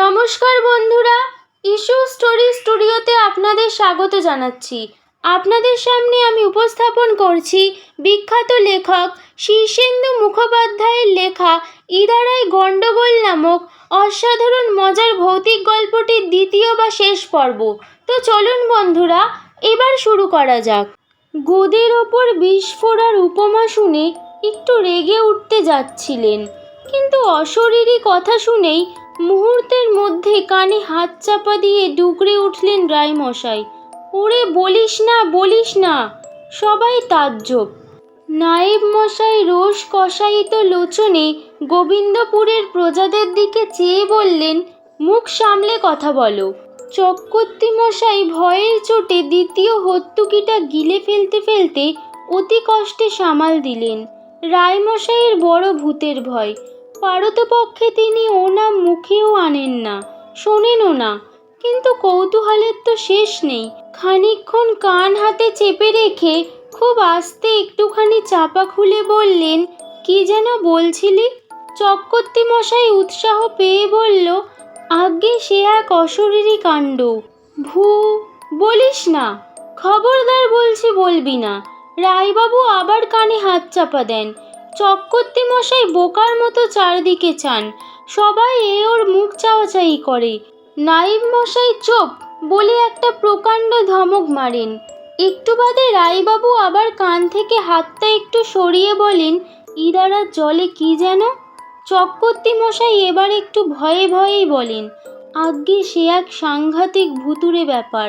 নমস্কার বন্ধুরা issue story স্টুডিওতে আপনাদের স্বাগত জানাচ্ছি। আপনাদের সামনে আমি উপস্থাপন করছি বিখ্যাত লেখক শীর্ষেন্দু মুখোপাধ্যায়ের লেখা ইদারায় গণ্ডগোল নামক অসাধারণ মজার ভৌতিক গল্পটির দ্বিতীয় বা শেষ পর্ব। তো চলুন বন্ধুরা, এবার শুরু করা যাক। গোদের ওপর বিস্ফোরার উপমা শুনে একটু রেগে উঠতে যাচ্ছিলেন। কিন্তু অশরীরী কথা শুনেই মুহূর্তের মধ্যে কানে হাত চাপা দিয়ে ডুকরে উঠলেন রায়মশাই। ওরে বলিস না বলিস না, সবাই তাজ্জব। নায়েব মশাই রোষ কষায়িত লোচনে গোবিন্দপুরের প্রজাদের দিকে চেয়ে বললেন, মুখ সামলে কথা বলো। চক্রবর্তী মশাই ভয়ের চোটে দ্বিতীয় হত্যুকিটা গিলে ফেলতে ফেলতে অতি কষ্টে সামাল দিলেন। রায়মশাইয়ের বড় ভূতের ভয়। পারতপক্ষে তিনি ও নাম মুখেও আনেন না, শোনেনও না। কিন্তু কৌতূহলের তো শেষ নেই। খানিকক্ষণ কান হাতে চেপে রেখে খুব আস্তে একটুখানি চাপা খুলে বললেন, কি যেন বলছিলি? চক্রবর্তী মশাই উৎসাহ পেয়ে বলল আজ্ঞে সে এক অশরীরী কাণ্ড। ভু, বলিস না। খবরদার বলছি বলবি না। রায়বাবু আবার কানে হাত চাপা দেন। চক্রবর্তী মশাই বোকার মতো চারদিকে চান। সবাই এ ওর মুখ চাওয়াচাই করে। নাইব মশাই চোপ বলে একটা প্রকাণ্ড ধমক মারেন। একটু বাদে রায়বাবু আবার কান থেকে হাতটা একটু সরিয়ে বলেন ইদারার জলে কি যেন? চক্রবর্তী মশাই এবার একটু ভয়ে ভয়েই বলেন, আজ্ঞে সে এক সাংঘাতিক ভুতুরে ব্যাপার।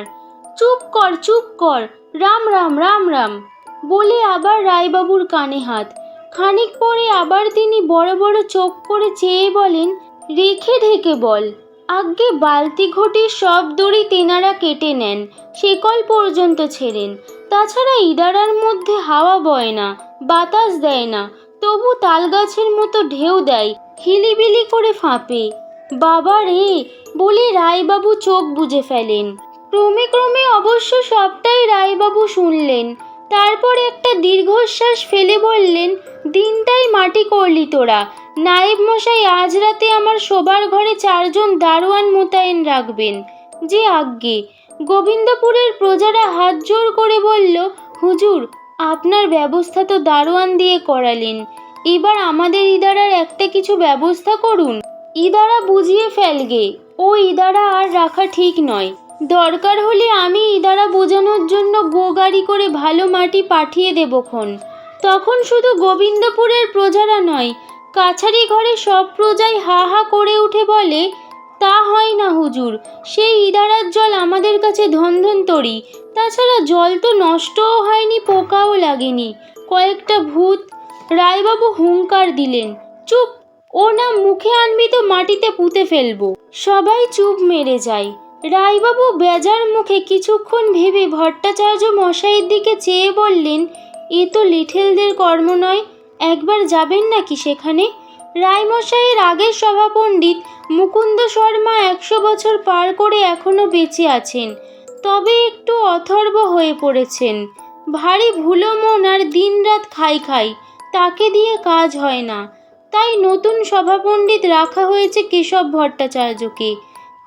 চুপ কর চুপ কর। রাম রাম রাম রাম। বলে আবার রায়বাবুর কানে হাত। খানিক পরে আবার তিনি বড় বড় চোখ করে চেয়ে বলেন, রেখে ঢেকে বল। আজ্ঞে বালতি ঘটির সব দড়ি তেনারা কেটে নেন, সেকল পর্যন্ত ছেড়েন। তাছাড়া ইদারার মধ্যে হাওয়া বয় না, বাতাস দেয় না, তবু তালগাছের মতো ঢেউ দেয়, হিলিবিলি করে ফাঁপে। বাবা রে! বলে রায়বাবু চোখ বুজে ফেলেন। ক্রমে ক্রমে অবশ্য সবটাই রায়বাবু শুনলেন। তারপর একটা দীর্ঘশ্বাস ফেলে বললেন, দিনটাই মাটি করলি তোরা। নায়েব মশাই, আজ রাতে আমার শোবার ঘরে চারজন দারোয়ান মোতায়েন রাখবেন। যে আজ্ঞে, গোবিন্দপুরের প্রজারা হাত জোর করে বলল, হুজুর, আপনার ব্যবস্থা তো দারোয়ান দিয়ে করালেন। এবার আমাদের ইদারার একটা কিছু ব্যবস্থা করুন। ইদারা বুঝিয়ে ফেলগে, ও ইদারা আর রাখা ঠিক নয়। দরকার হলে আমি ইদারা বোঝানোর জন্য গো গাড়ি করে ভালো মাটি পাঠিয়ে দেবক্ষণ তখন শুধু গোবিন্দপুরের প্রজারা নয়, কাছারি ঘরে সব প্রজাই হা হা করে উঠে বলে, তা হয় না হুজুর, সেই ইদারার জল আমাদের কাছে ধনধন তাছাড়া জল তো নষ্টও হয়নি, পোকাও লাগেনি। কয়েকটা ভূত, রায়বাবু হুঙ্কার দিলেন, চুপ ও না মুখে আনবি তো মাটিতে পুঁতে ফেলব। সবাই চুপ মেরে যায়। রায়বাবু বেজার মুখে কিছুক্ষণ ভেবে ভট্টাচার্য মশাইয়ের দিকে চেয়ে বললেন, এ তো লিঠেলদের কর্ম নয়, একবার যাবেন নাকি সেখানে? রায়মশাইয়ের আগের সভাপণ্ডিত মুকুন্দ শর্মা একশো বছর পার করে এখনও বেঁচে আছেন, তবে একটু অথর্ব হয়ে পড়েছেন। ভারী ভুলো মন আর দিনরাত খাই খাই, তাকে দিয়ে কাজ হয় না। তাই নতুন সভাপণ্ডিত রাখা হয়েছে কেশব ভট্টাচার্যকে।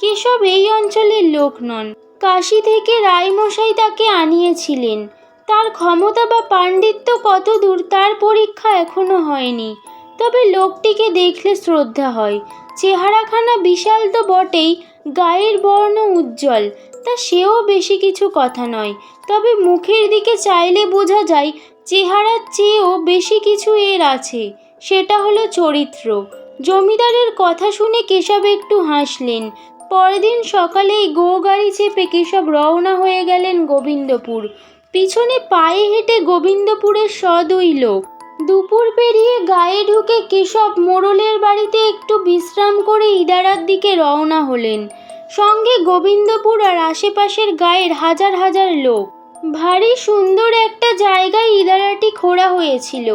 কেশব এই অঞ্চলের লোক নন। কাশী থেকে রায়মশাই তাকে আনিয়েছিলেন। তার ক্ষমতা বা পাণ্ডিত্য কত দূর, তার পরীক্ষা এখনও হয়নি। তবে লোকটিকে দেখলে শ্রদ্ধা হয়। চেহারাখানা বিশাল তো বটেই, গায়ের বর্ণ উজ্জ্বল, তা সেও বেশি কিছু কথা নয়। তবে মুখের দিকে চাইলে বোঝা যায়, চেহারার চেয়েও বেশি কিছু এর আছে। সেটা হলো চরিত্র। জমিদারের কথা শুনে কেশব একটু হাসলেন। পরদিন সকালেই গো গাড়ি চেপে কেশব রওনা হয়ে গেলেন গোবিন্দপুর। পিছনে পায়ে হেঁটে গোবিন্দপুরের সদুই লোক। দুপুর পেরিয়ে গায়ে ঢুকে কেশব মোড়লের বাড়িতে একটু বিশ্রাম করে ইদারার দিকে রওনা হলেন। সঙ্গে গোবিন্দপুর আর আশেপাশের গায়ের হাজার হাজার লোক। ভারী সুন্দর একটা জায়গায় ইদারাটি খোঁড়া হয়েছিল।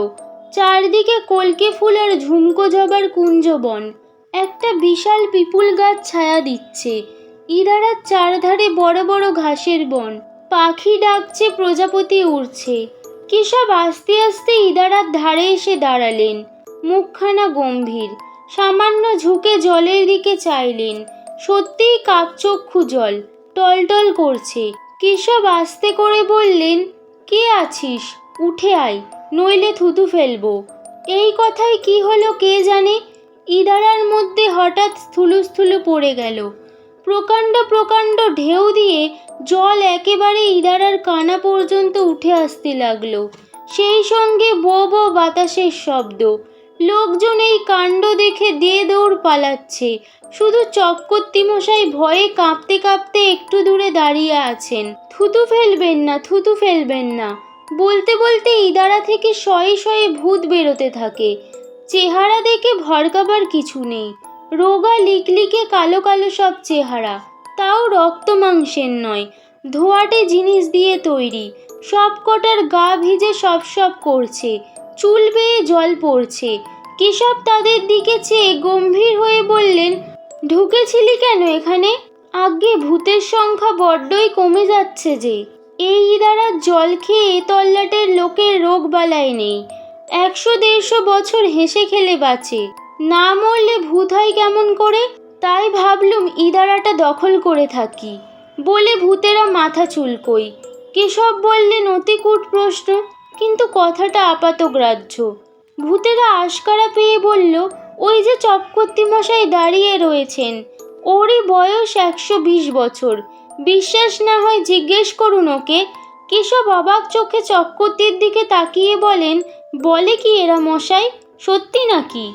চারদিকে কলকে ফুল আর ঝুমকো জবার কুঞ্জবন। একটা বিশাল পিপুল গাছ ছায়া দিচ্ছে। ইদারার চারধারে বড় বড় ঘাসের বন। পাখি ডাকছে, প্রজাপতি উড়ছে। কেশব আস্তে আস্তে ইদারার ধারে এসে দাঁড়ালেন। মুখখানা গম্ভীর। সামান্য ঝুঁকে জলের দিকে চাইলেন। সত্যিই কাকচক্ষু জল। টলটল করছে। কেশব আস্তে করে বললেন, কে আছিস? উঠে আয়, নইলে থুতু ফেলব। এই কথায় কি হলো কে জানে? ইদারার মধ্যে হঠাৎ স্থুলু স্থুলু পড়ে গেল। প্রকাণ্ড প্রকাণ্ড ঢেউ দিয়ে জল একেবারে ইদারার কানা পর্যন্ত উঠে আসতে লাগল। সেই সঙ্গে বো বো বাতাসের শব্দ। লোকজন এই কাণ্ড দেখে দে দৌড় পালাচ্ছে। শুধু চক্কর্তি মশাই ভয়ে কাঁপতে কাঁপতে একটু দূরে দাঁড়িয়ে আছেন। থুতু ফেলবেন না, থুতু ফেলবেন না। বলতে বলতে ইদারা থেকে শয়ে শয়ে ভূত বেরোতে থাকে। চেহারা দেখে ভরকাবার কিছু নেই। রোগা লিকলিকে কালো কালো সব চেহারা। তাও রক্ত মাংসের নয়। ধোয়াটে জিনিস দিয়ে তৈরি। সব কটার গা ভিজে সব সব করছে। চুল বেয়ে জল পড়ছে। কেশব তাদের দিকে চেয়ে গম্ভীর হয়ে বললেন, ঢুকেছিলি কেন এখানে? আগে ভূতের সংখ্যা বড্ডই কমে যাচ্ছে যে। এই ইদারা জল খেয়ে তল্লাটের লোকের রোগ বালাই নেই। একশো দেড়শো বছর হেসে খেলে বাঁচে। না মরলে ভূত হয় কেমন করে? তাই ভাবলুম ইদারাটা দখল করে থাকি। বলে ভূতেরা মাথা চুলকোই কেশব বললেন অতিকূট প্রশ্ন, কিন্তু কথাটা আপাতগ্রাহ্য ভূতেরা আশকারা পেয়ে বলল, ওই যে চক্রবর্তী মশাই দাঁড়িয়ে রয়েছেন, ওরই বয়স একশো বিশ বছর। বিশ্বাস না হয় জিজ্ঞেস করুন ওকে কেশব অবাক চোখে চক্রবর্তীর দিকে তাকিয়ে বলেন, বলে কি এরা মশাই? সত্যি নাকি?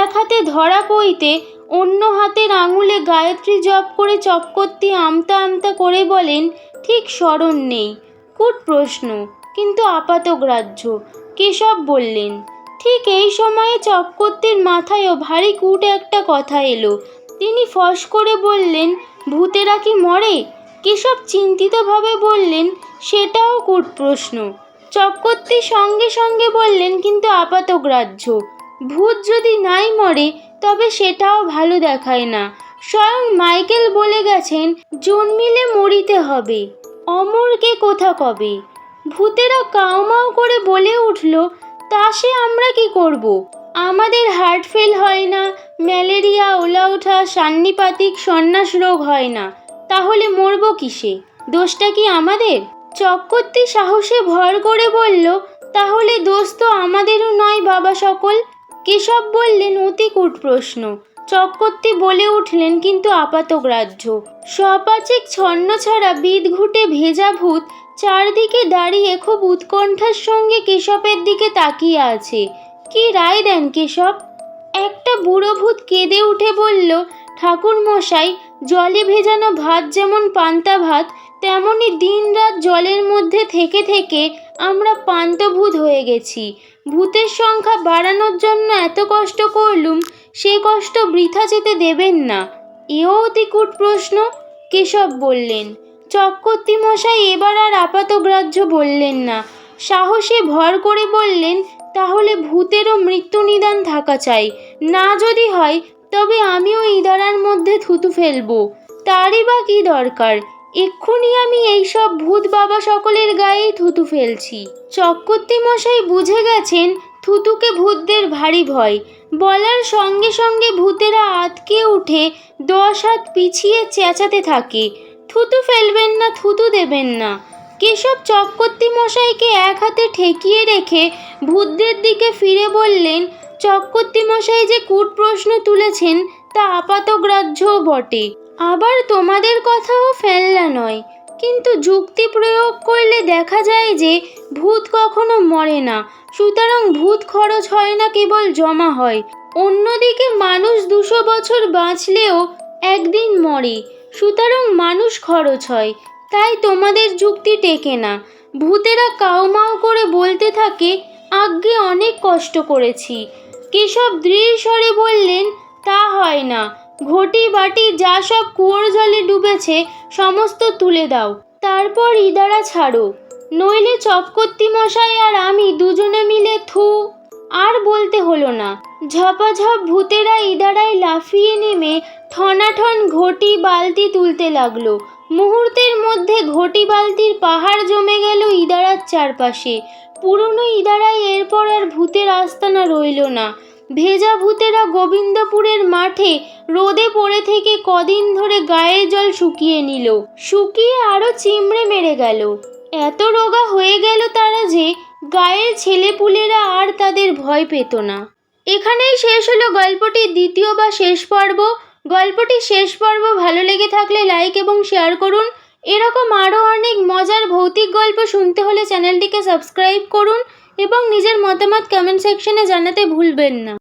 এক হাতে ধরা পইতে অন্য হাতের আঙুলে গায়ত্রী জপ করে চক্রবর্তী আমতা আমতা করে বলেন, ঠিক স্মরণ নেই, কুট প্রশ্ন, কিন্তু আপাতগ্রাহ্য কেশব বললেন, ঠিক এই সময়ে চক্রবর্তীর মাথায়ও ভারী কুট একটা কথা এলো। তিনি ফস করে বললেন, ভূতেরা কি মরে? কেশব চিন্তিতভাবে বললেন সেটাও কুট প্রশ্ন। চক্রবর্তী সঙ্গে সঙ্গে বললেন, কিন্তু আপাতগ্রাহ্য ভূত যদি নাই মরে, তবে সেটাও ভালো দেখায় না। স্বয়ং মাইকেল বলে গেছেন, জন্মিলে মরিতে হবে। অমরকে কোথা কবে? ভূতেরা কাউমাও করে বলে উঠল, তা সে আমরা কি করব? আমাদের হার্ট ফেল হয় না, ম্যালেরিয়া, ওলা ওঠা, সান্নিপাতিক সন্ন্যাস রোগ হয় না। তাহলে মরবো কিসে? দোষটা কি আমাদের? চক্রবর্তী সাহসে ভর করে বলল, তাহলে দোষ তো আমাদেরও নয় বাবা সকল। কেশব বললেন, অতি কূট প্রশ্ন চক্রবর্তী বলে উঠলেন, কিন্তু আপাতগ্রাহ্য সপাচিক ছন্ন ছাড়া বিদ ঘুটে ভেজা ভূত চারদিকে দাঁড়িয়ে খুব উৎকণ্ঠার সঙ্গে কেশবের দিকে তাকিয়ে আছে। কি রায় দেন কেশব? একটা বুড়ো ভূত কেঁদে উঠে বলল ঠাকুর মশাই জলে ভেজানো ভাত যেমন পান্তা ভাত, তেমনি দিনরাত জলের মধ্যে থেকে থেকে আমরা পান্তভূত হয়ে গেছি। ভূতের সংখ্যা বাড়ানোর জন্য এত কষ্ট করলুম, সে কষ্ট বৃথা যেতে দেবেন না। এও অতি কূট প্রশ্ন, কেশব বললেন। চক্রবর্তী মশাই এবার আর আপাতগ্রাহ্য বললেন না। সাহসে ভর করে বললেন, তাহলে ভূতেরও মৃত্যু নিদান থাকা চাই। না যদি হয় তবে আমিও ইদারার মধ্যে থুতু ফেলব। তারই বা কি দরকার? এক্ষুনি আমি এইসব ভূত বাবা সকলের গায়েই থুতু ফেলছি। চক্রবর্তী মশাই বুঝে গেছেন থুতুকে ভূতদের ভারী ভয়। বলার সঙ্গে সঙ্গে ভূতেরা আতকে উঠে দশ হাত পিছিয়ে চেঁচাতে থাকে। থুতু ফেলবেন না, থুতু দেবেন না। কেশব চক্রবর্তী মশাইকে এক হাতে ঠেকিয়ে রেখে ভূতদের দিকে ফিরে বললেন, চক্রবর্তী মশাই যে কূট প্রশ্ন তুলেছেন তা আপাতগ্রাহ্যও বটে। আবার তোমাদের কথাও ফেললা নয়। কিন্তু যুক্তি প্রয়োগ করলে দেখা যায় যে ভূত কখনো মরে না। সুতরাং ভূত খরচ হয় না কেবল জমা হয়। অন্যদিকে মানুষ দুশো বছর বাঁচলেও একদিন মরে। সুতরাং মানুষ খরচ হয়। তাই তোমাদের যুক্তি টেকে না। ভূতেরা কাউমাও করে বলতে থাকে, আজ্ঞে অনেক কষ্ট করেছি। কেশব দৃঢ় স্বরে বললেন, তা হয় না। ঘটি বাটি যা সব কুয়োর জলে ডুবেছে, সমস্ত তুলে দাও। তারপর ইদারা ছাড়ো। নইলে চপকর্তি মশাই আর আমি দুজনে মিলে থু আর বলতে হলো না। ঝপাঝপ ভূতেরা ইদারায় লাফিয়ে নেমে ঠনাঠন ঘটি বালতি তুলতে লাগল। মুহূর্তের মধ্যে ঘটি বালতির পাহাড় জমে গেল ইদারার চারপাশে। পুরনো ইদারায় এরপর আর ভূতের আস্তানা রইল না। ভেজা ভূতেরা গোবিন্দপুরের মাঠে রোদে পড়ে থেকে কদিন ধরে গায়ের জল শুকিয়ে নিল। শুকিয়ে আরও চিমড়ে মেরে গেল। এত রোগা হয়ে গেল তারা যে গায়ের ছেলেপুলেরা আর তাদের ভয় পেত না। এখানেই শেষ হলো গল্পটির দ্বিতীয় বা শেষ পর্ব। গল্পটি শেষ পর্ব ভালো লেগে থাকলে লাইক এবং শেয়ার করুন। এরকম আরও অনেক মজার ভৌতিক গল্প শুনতে হলে চ্যানেলটিকে সাবস্ক্রাইব করুন এবং নিজের মতামত কমেন্ট সেকশনে জানাতে ভুলবেন না।